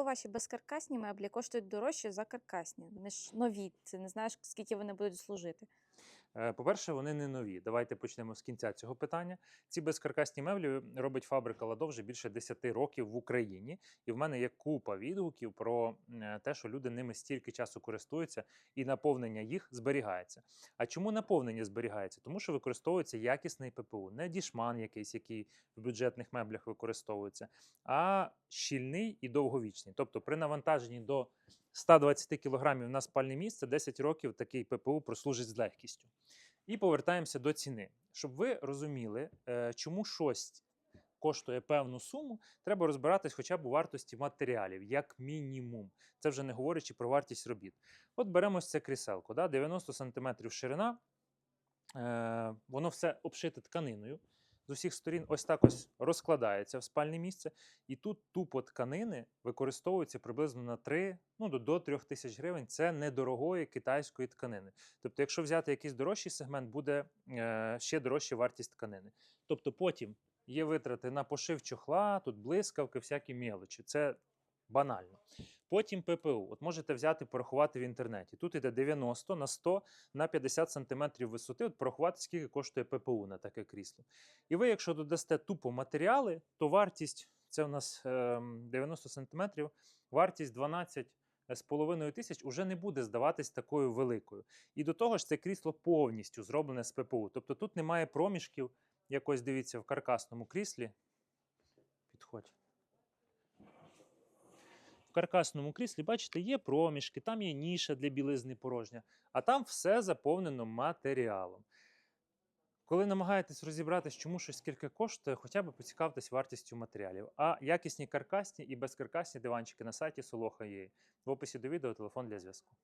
чого ваші безкаркасні меблі коштують дорожче за каркасні? Вони ж нові, ти не знаєш, скільки вони будуть служити. Е, По-перше, вони не нові. Давайте почнемо з кінця цього питання. Ці безкаркасні меблі робить фабрика Ладо вже більше 10 років в Україні. І в мене є купа відгуків про е, те, що люди ними стільки часу користуються, і наповнення їх зберігається. А чому наповнення зберігається? Тому що використовується якісний ППУ, не дішман якийсь, який в бюджетних меблях використовується, а щільний і довговічний. Тобто при навантаженні до 120 кг на спальне місце 10 років такий ППУ прослужить з легкістю. І повертаємося до ціни. Щоб ви розуміли, е, чому щось коштує певну суму, треба розбиратись хоча б у вартості матеріалів, як мінімум. Це вже не говорячи про вартість робіт. От беремо ось це кріселко, да, 90 см ширина, е, воно все обшите тканиною. З усіх сторін ось так ось розкладається в спальне місце, і тут тупо тканини використовуються приблизно на 3, ну до, до 3 тисяч гривень. Це недорогої китайської тканини. Тобто, якщо взяти якийсь дорожчий сегмент, буде е, ще дорожча вартість тканини. Тобто потім є витрати на пошив чохла, тут блискавки, всякі мілочі. Це банально. Потім ППУ. От можете взяти, порахувати в інтернеті. Тут іде 90 на 100 на 50 см висоти. От порахувати, скільки коштує ППУ на таке крісло. І ви, якщо додасте тупо матеріали, то вартість це у нас ем, 90 см, вартість 12 з половиною тисяч уже не буде здаватись такою великою. І до того ж, це крісло повністю зроблене з ППУ. Тобто тут немає проміжків, якось дивіться в каркасному кріслі. Підходь. В каркасному кріслі, бачите, є проміжки, там є ніша для білизни порожня, а там все заповнено матеріалом. Коли намагаєтесь розібратись, чому щось скільки коштує, хоча б поцікавтесь вартістю матеріалів. А якісні каркасні і безкаркасні диванчики на сайті Soloha.ua. В описі до відео телефон для зв'язку.